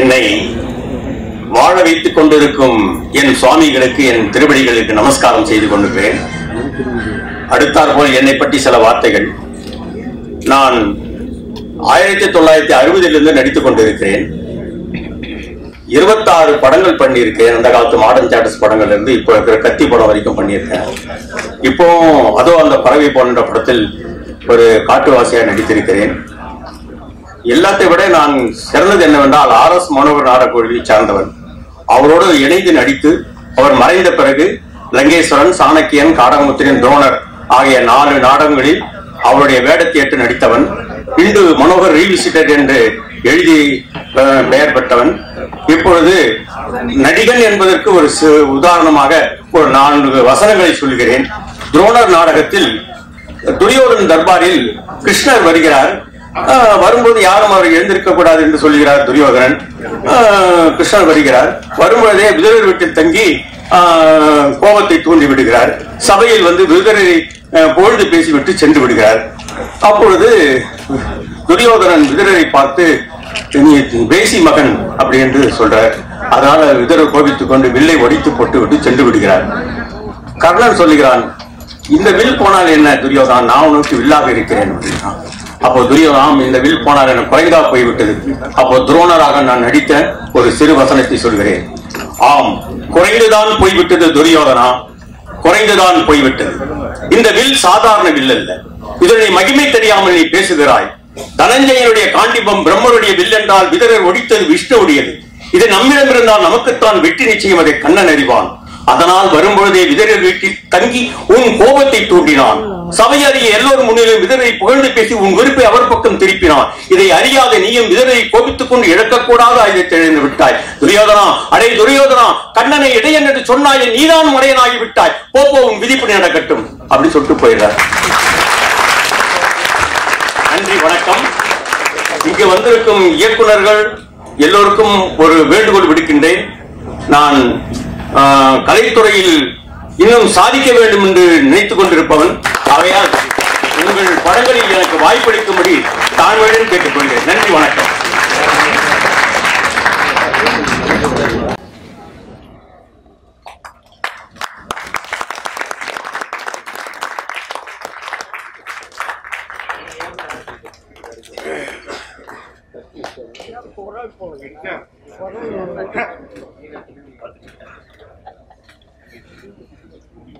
என்னை வாழ வைத்துக் கொண்டிருக்கும் என் சுவாமிகளுக்கு என் திருவடிகளுக்கு நமஸ்காரம் செய்து கொண்டிருக்கிறேன். அடுத்தாற்போல் என்னை பற்றி சில வார்த்தைகள். நான் ஆயிரத்தி தொள்ளாயிரத்தி அறுபதிலிருந்து நடித்துக் கொண்டிருக்கிறேன். இருபத்தாறு படங்கள் பண்ணியிருக்கேன். அந்த காலத்து மாடர்ன் சார்டர்ஸ் படங்கள் இருந்து இப்போ இருக்கிற கத்தி படம் வரைக்கும் பண்ணியிருக்கேன். இப்போ அதோ அந்த பறவை போன்ற படத்தில் ஒரு காட்டுவாசியாக நடித்திருக்கிறேன். எல்லாத்தை விட நான் சிறந்தது என்னவென்றால் ஆர் எஸ் மனோகர் நாடகக்குழுவை சார்ந்தவன். அவரோடு இணைந்து நடித்து அவர் மறைந்த பிறகு லங்கேஸ்வரன் சாணக்கியன் காடகமுத்திரன் துரோணர் ஆகிய நாலு நாடகங்களில் அவருடைய வேடத்தை ஏற்று நடித்தவன். இன்று மனோகர் ரீவிசிட்டட் என்று எழுதி பெயர் பெற்றவன். இப்பொழுது நடிகன் என்பதற்கு ஒரு உதாரணமாக ஒரு நான்கு வசனங்களை சொல்கிறேன். துரோணர் நாடகத்தில் துரியோதன் தர்பாரில் கிருஷ்ணர் வருகிறார். வரும்போது யாரும் அவர் எழுந்திருக்க கூடாது என்று சொல்கிறார் துரியோதனன். கிருஷ்ணன் வருகிறார். வரும்பொழுதே விதுரர் வீட்டில் தங்கி கோபத்தை தூண்டி விடுகிறார். சபையில் வந்து விதுரரை பொழுது பேசிவிட்டு சென்று விடுகிறார். அப்பொழுது துரியோதனன் விதுரரை பார்த்து நீ பேசி மகன் அப்படி என்று சொல்றார். அதனால விதுரர் கோபித்துக் கொண்டு வில்லை ஒடித்து போட்டு விட்டு சென்று விடுகிறார். கர்ணன் சொல்லுகிறான் இந்த வில் போனால் என்ன துரியோதனா? நான் உனக்கு வில்லாக இருக்கிறேன் அப்படின்னா அப்போ துரியோதனாம் இந்த வில் போனார் என குறைந்தா போய்விட்டது. அப்போ துரோணராக நான் நடித்த ஒரு சிறு வசனத்தை சொல்கிறேன். ஆம் குறைந்துதான் போய்விட்டது துரியோதனா குறைந்துதான் போய்விட்டது. இந்த வில் சாதாரண வில் அல்ல. இதனை மகிமை தெரியாமல் நீ பேசுகிறாய். தனஞ்சயனுடைய காண்டிபம் பிரம்மருடைய வில் என்றால் விதரர் ஒடித்தது விஷ்ணுவுடையது. இது நம்மிடம் இருந்தால் நமக்குத்தான் வெற்றி நிச்சயம் அதை கண்ணன் அறிவான். அதனால் வரும்பொழுதே விதரர் வீட்டில் தங்கி உன் கோபத்தை தூண்டினான். சபையறிய எல்லோரும் முன்னிலும் விதரை புகழ்ந்து பேசி உன் வெறுப்பை அவர் பக்கம் திருப்பினான் இதை அறியாத நீயும் விதரை கோபித்துக் கொண்டு இழக்கக்கூடாது அதை தெரிந்து விட்டாய். துரியோதனா அடே துரியோதனா கண்ணனை இடையன் என்று சொன்னாயே நீதான் மடையனாகி விட்டாய் போ போ, உன் விதிப்படி நடக்கட்டும். அப்படி சொல்லிட்டு போயிடுறார். நன்றி வணக்கம். இங்கு வந்திருக்கும் இயக்குனர்கள் எல்லோருக்கும் ஒரு வேண்டுகோள் விடுக்கின்றேன். நான் கலைத்துறையில் இன்னும் சாதிக்க வேண்டும் என்று நினைத்துக் கொண்டிருப்பவன் அவையால் உங்கள் படங்களில் எனக்கு வாய்ப்பளிக்கும்படி தாழ்மையுடன் கேட்டுக்கொண்டேன் நன்றி வணக்கம் குரல்